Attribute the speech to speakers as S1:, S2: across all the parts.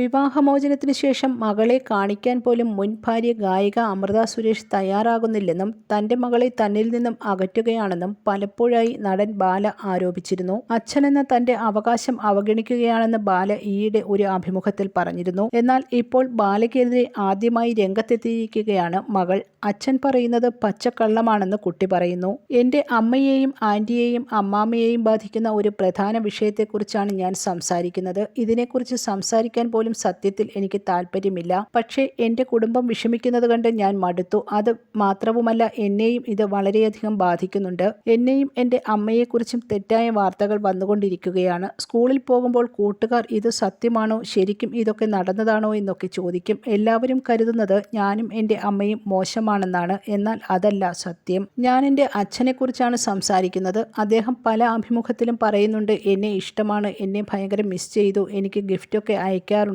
S1: വിവാഹമോചനത്തിന് ശേഷം മകളെ കാണിക്കാൻ പോലും മുൻ ഭാര്യ ഗായിക അമൃത സുരേഷ് തയ്യാറാകുന്നില്ലെന്നും തന്റെ മകളെ തന്നിൽ നിന്നും അകറ്റുകയാണെന്നും പലപ്പോഴായി നടൻ ബാല ആരോപിച്ചിരുന്നു. അച്ഛനെന്ന തന്റെ അവകാശം അവഗണിക്കുകയാണെന്ന് ബാല ഈയിടെ ഒരു അഭിമുഖത്തിൽ പറഞ്ഞിരുന്നു. എന്നാൽ ഇപ്പോൾ ബാലയ്ക്കെതിരെ ആദ്യമായി രംഗത്തെത്തിയിരിക്കുകയാണ് മകൾ. അച്ഛൻ പറയുന്നത് പച്ചക്കള്ളമാണെന്ന് കുട്ടി പറയുന്നു. എന്റെ അമ്മയെയും ആന്റിയെയും അമ്മാമ്മയെയും ബാധിക്കുന്ന ഒരു പ്രധാന വിഷയത്തെക്കുറിച്ചാണ് ഞാൻ സംസാരിക്കുന്നത്. ഇതിനെക്കുറിച്ച് സംസാരിക്കാൻ പോലും സത്യത്തിൽ എനിക്ക് താല്പര്യമില്ല. പക്ഷേ എന്റെ കുടുംബം വിഷമിക്കുന്നത് കണ്ട് ഞാൻ മടുത്തു. അത് മാത്രവുമല്ല എന്നെയും ഇത് വളരെയധികം ബാധിക്കുന്നുണ്ട്. എന്നെയും എന്റെ അമ്മയെക്കുറിച്ചും തെറ്റായ വാർത്തകൾ വന്നുകൊണ്ടിരിക്കുകയാണ്. സ്കൂളിൽ പോകുമ്പോൾ കൂട്ടുകാർ ഇത് സത്യമാണോ? ശരിക്കും ഇതൊക്കെ നടന്നതാണോ എന്നൊക്കെ ചോദിക്കും. എല്ലാവരും കരുതുന്നത് ഞാനും എന്റെ അമ്മയും മോശമാണെന്നാണ്. എന്നാൽ അതല്ല സത്യം. ഞാൻ എന്റെ അച്ഛനെക്കുറിച്ചാണ് സംസാരിക്കുന്നത്. അദ്ദേഹം പല അഭിമുഖത്തിലും പറയുന്നുണ്ട് എന്നെ ഇഷ്ടമാണ്. എന്നെ ഭയങ്കര മിസ് ചെയ്തു. എനിക്ക് ഗിഫ്റ്റൊക്കെ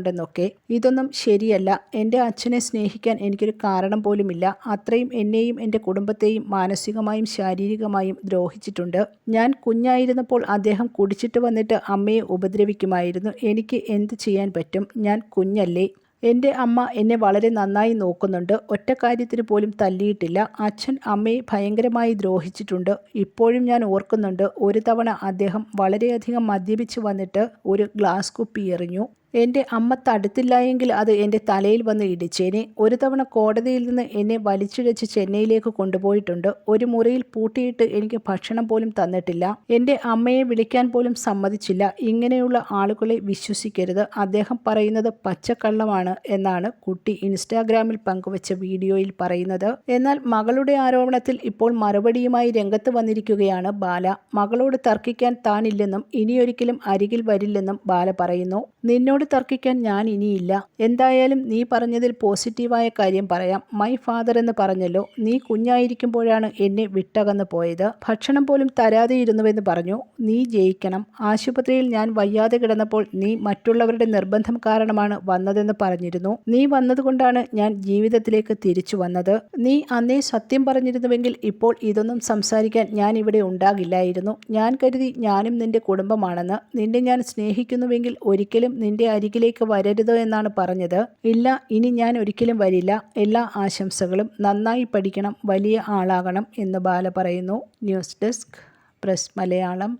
S1: അയക്കാറുണ്ടെന്നൊക്കെ ഇതൊന്നും ശരിയല്ല. എന്റെ അച്ഛനെ സ്നേഹിക്കാൻ എനിക്കൊരു കാരണം പോലുമില്ല. അത്രയും എന്നെയും എന്റെ കുടുംബത്തെയും മാനസികമായും ശാരീരികമായും ദ്രോഹിച്ചിട്ടുണ്ട്. ഞാൻ കുഞ്ഞായിരുന്നപ്പോൾ അദ്ദേഹം കുടിച്ചിട്ട് വന്നിട്ട് അമ്മയെ ഉപദ്രവിക്കുമായിരുന്നു. എനിക്ക് എന്ത് ചെയ്യാൻ പറ്റും? ഞാൻ കുഞ്ഞല്ലേ? എന്റെ അമ്മ എന്നെ വളരെ നന്നായി നോക്കുന്നുണ്ട്. ഒറ്റ കാര്യത്തിന് പോലും തല്ലിയിട്ടില്ല. അച്ഛൻ അമ്മയെ ഭയങ്കരമായി ദ്രോഹിച്ചിട്ടുണ്ട്. ഇപ്പോഴും ഞാൻ ഓർക്കുന്നുണ്ട്. ഒരു തവണ അദ്ദേഹം വളരെയധികം മദ്യപിച്ച് വന്നിട്ട് ഒരു ഗ്ലാസ് കുപ്പി എറിഞ്ഞു. എന്റെ അമ്മ തടുത്തില്ലായെങ്കിൽ അത് എന്റെ തലയിൽ വന്ന് ഇടിച്ചേനെ. ഒരു തവണ കോടതിയിൽ നിന്ന് എന്നെ വലിച്ചിഴച്ച് ചെന്നൈയിലേക്ക് കൊണ്ടുപോയിട്ടുണ്ട്. ഒരു മുറിയിൽ പൂട്ടിയിട്ട് എനിക്ക് ഭക്ഷണം പോലും തന്നിട്ടില്ല. എന്റെ അമ്മയെ വിളിക്കാൻ പോലും സമ്മതിച്ചില്ല. ഇങ്ങനെയുള്ള ആളുകളെ വിശ്വസിക്കരുത്. അദ്ദേഹം പറയുന്നത് പച്ചക്കള്ളമാണ് എന്നാണ് കുട്ടി ഇൻസ്റ്റാഗ്രാമിൽ പങ്കുവച്ച വീഡിയോയിൽ പറയുന്നത്. എന്നാൽ മകളുടെ ആരോപണത്തിൽ ഇപ്പോൾ മറുപടിയുമായി രംഗത്ത് വന്നിരിക്കുകയാണ് ബാല. മകളോട് തർക്കിക്കാൻ താനില്ലെന്നും ഇനിയൊരിക്കലും അരികിൽ വരില്ലെന്നും ബാല പറയുന്നു. നിന്നോട് തർക്കിക്കാൻ ഞാൻ ഇനിയില്ല. എന്തായാലും നീ പറഞ്ഞതിൽ പോസിറ്റീവായ കാര്യം പറയാം. മൈ ഫാദർ എന്ന് പറഞ്ഞല്ലോ. നീ കുഞ്ഞായിരിക്കുമ്പോഴാണ് എന്നെ വിട്ടകന്ന് പോയത്. ഭക്ഷണം പോലും തരാതെ ഇരുന്നുവെന്ന് പറഞ്ഞു. നീ ജയിക്കണം. ആശുപത്രിയിൽ ഞാൻ വയ്യാതെ കിടന്നപ്പോൾ നീ മറ്റുള്ളവരുടെ നിർബന്ധം കാരണമാണ് വന്നതെന്ന് പറഞ്ഞിരുന്നു. നീ വന്നതുകൊണ്ടാണ് ഞാൻ ജീവിതത്തിലേക്ക് തിരിച്ചു വന്നത്. നീ അന്നേ സത്യം പറഞ്ഞിരുന്നുവെങ്കിൽ ഇപ്പോൾ ഇതൊന്നും സംസാരിക്കാൻ ഞാൻ ഇവിടെ ഉണ്ടാകില്ലായിരുന്നു. ഞാൻ കരുതി ഞാനും നിന്റെ കുടുംബമാണെന്ന്. നിന്നെ ഞാൻ സ്നേഹിക്കുന്നുവെങ്കിൽ ഒരിക്കലും നിന്റെ അരികിലേക്ക് വരരുതോ എന്നാണ് പറഞ്ഞത്. ഇല്ല ഇനി ഞാൻ ഒരിക്കലും വരില്ല. എല്ലാ ആശംസകളും നന്നായി പഠിക്കണം വലിയ ആളാകണം എന്ന് ബാല പറയുന്നു. News desk press Malayalam.